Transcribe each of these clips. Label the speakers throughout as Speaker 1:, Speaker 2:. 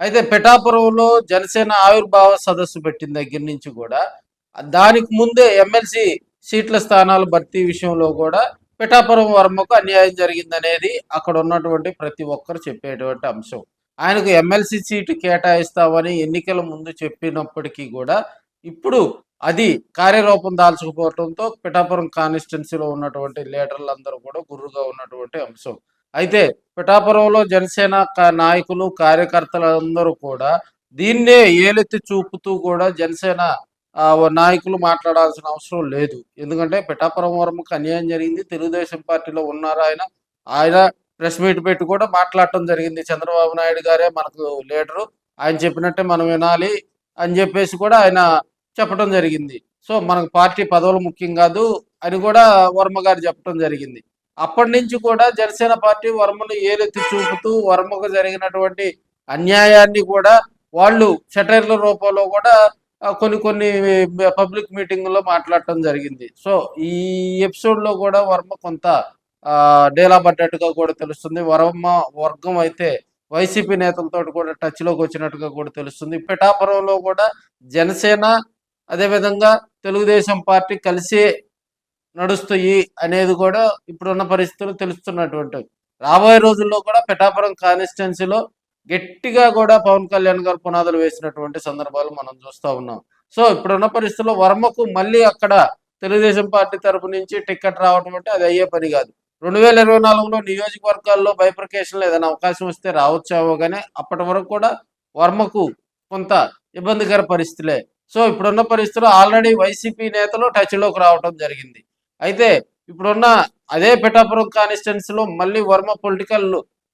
Speaker 1: అయితే పిఠాపురంలో జనసేన ఆవిర్భావ సదస్సు పెట్టిన దగ్గర నుంచి కూడా దానికి ముందే ఎమ్మెల్సీ సీట్ల స్థానాలు భర్తీ విషయంలో కూడా పిఠాపురం వర్మకు అన్యాయం జరిగిందనేది అక్కడ ఉన్నటువంటి ప్రతి ఒక్కరు చెప్పేటువంటి అంశం. ఆయనకు ఎమ్మెల్సీ సీటు కేటాయిస్తామని ఎన్నికల ముందు చెప్పినప్పటికీ కూడా ఇప్పుడు అది కార్యరూపం దాల్చుకుపోవడంతో పిఠాపురం కాన్స్టిట్యున్సీలో ఉన్నటువంటి లీడర్లందరూ కూడా గుర్రుగా ఉన్నటువంటి అంశం. అయితే పిఠాపురంలో జనసేన నాయకులు కార్యకర్తలందరూ కూడా దీన్నే ఏలెత్తి చూపుతూ కూడా జనసేన ఆ, నాయకులు మాట్లాడాల్సిన అవసరం లేదు. ఎందుకంటే పిఠాపురం వర్మకు అన్యాయం జరిగింది. తెలుగుదేశం పార్టీలో ఉన్నారు ఆయన? ఆయన ప్రెస్ మీట్ పెట్టి కూడా మాట్లాడటం జరిగింది. చంద్రబాబు నాయుడు గారే మనకు లీడరు. ఆయన చెప్పినట్టే మనం వినాలి అని చెప్పేసి కూడా ఆయన చెప్పడం జరిగింది. సో మనకు పార్టీ పదవులు ముఖ్యం కాదు అని కూడా వర్మ గారు చెప్పడం జరిగింది. అప్పటి నుంచి కూడా జనసేన పార్టీ వర్మను ఏలెత్తి చూపుతూ వర్మకు జరిగినటువంటి అన్యాయాన్ని కూడా వాళ్ళు షటర్ల రూపంలో కూడా కొన్ని కొన్ని పబ్లిక్ మీటింగ్లో మాట్లాడటం జరిగింది. సో ఈ ఎపిసోడ్లో కూడా వర్మ కొంత ఆ, డేలా పడ్డట్టుగా కూడా తెలుస్తుంది. వర్మ వర్గం అయితే వైసీపీ నేతలతో కూడా టచ్లోకి వచ్చినట్టుగా కూడా తెలుస్తుంది. పిఠాపురంలో కూడా జనసేన అదేవిధంగా తెలుగుదేశం పార్టీ కలిసే నడుస్తాయి అనేది కూడా ఇప్పుడున్న పరిస్థితులు తెలుస్తున్నటువంటి రాబోయే రోజుల్లో కూడా పిఠాపురం కాన్స్టిట్యున్సీలో గట్టిగా కూడా పవన్ కళ్యాణ్ గారు పునాదులు వేసినటువంటి సందర్భాలు మనం చూస్తూ ఉన్నాం. సో ఇప్పుడున్న పరిస్థితుల్లో వర్మకు మళ్ళీ అక్కడ తెలుగుదేశం పార్టీ తరపు నుంచి టికెట్ రావడం అంటే అది అయ్యే పని కాదు. రెండు వేల ఇరవై నాలుగులో నియోజకవర్గాల్లో బైప్రికేషన్లో ఏదైనా అవకాశం వస్తే రావచ్చావో కానీ అప్పటి వరకు కూడా వర్మకు కొంత ఇబ్బందికర పరిస్థితులే. సో ఇప్పుడున్న పరిస్థితుల్లో ఆల్రెడీ వైసీపీ నేతలు టచ్లోకి రావడం జరిగింది. అయితే ఇప్పుడున్న అదే పిఠాపురం కాన్స్టిట్యున్సీలో మళ్ళీ వర్మ పొలిటికల్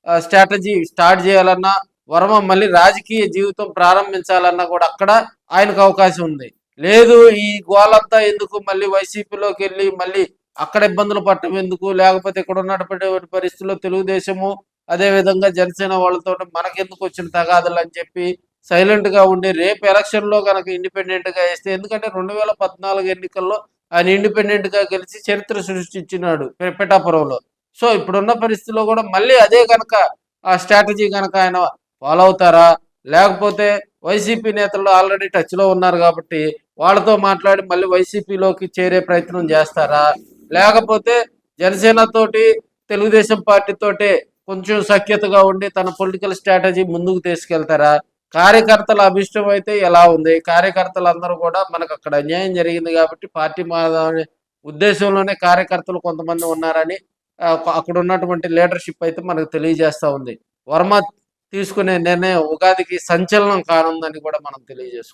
Speaker 1: స్ట్రాటజీ స్టార్ట్ చేయాలన్నా వర్మ మళ్ళీ రాజకీయ జీవితం ప్రారంభించాలన్నా కూడా అక్కడ ఆయనకు అవకాశం ఉంది. లేదు ఈ గోలంతా ఎందుకు మళ్ళీ వైసీపీలోకి వెళ్ళి మళ్ళీ అక్కడ ఇబ్బందులు పట్టడం ఎందుకు? లేకపోతే ఇక్కడ ఉన్నటువంటి పరిస్థితుల్లో తెలుగుదేశము అదే విధంగా జనసేన వాళ్ళతో మనకెందుకు వచ్చిన తగాదులు అని చెప్పి సైలెంట్గా ఉండి రేపు ఎలక్షన్లో కనుక ఇండిపెండెంట్గా వేస్తే ఎందుకంటే రెండు వేల పద్నాలుగు ఎన్నికల్లో ఆయన ఇండిపెండెంట్గా గెలిచి చరిత్ర సృష్టించినాడు పి- పిఠాపురంలో సో ఇప్పుడున్న పరిస్థితిలో కూడా మళ్ళీ అదే కనుక ఆ స్ట్రాటజీ కనుక ఆయన ఫాలో అవుతారా? లేకపోతే వైసీపీ నేతలు ఆల్రెడీ టచ్లో ఉన్నారు కాబట్టి వాళ్ళతో మాట్లాడి మళ్ళీ వైసీపీలోకి చేరే ప్రయత్నం చేస్తారా? లేకపోతే జనసేన తోటి తెలుగుదేశం పార్టీ తోటి కొంచెం సఖ్యతగా ఉండి తన పొలిటికల్ స్ట్రాటజీ ముందుకు తీసుకెళ్తారా? కార్యకర్తల అభిష్టం అయితే ఎలా ఉంది? కార్యకర్తలందరూ కూడా మనకు అక్కడ అన్యాయం జరిగింది కాబట్టి పార్టీ మాదామనే ఉద్దేశంలోనే కార్యకర్తలు కొంతమంది ఉన్నారని అక్కడ ఉన్నటువంటి లీడర్షిప్ అయితే మనకు తెలియజేస్తా ఉంది. వర్మ తీసుకునే నిర్ణయం ఉగాదికి సంచలనం కానుందని కూడా మనం తెలియజేసుకోవాలి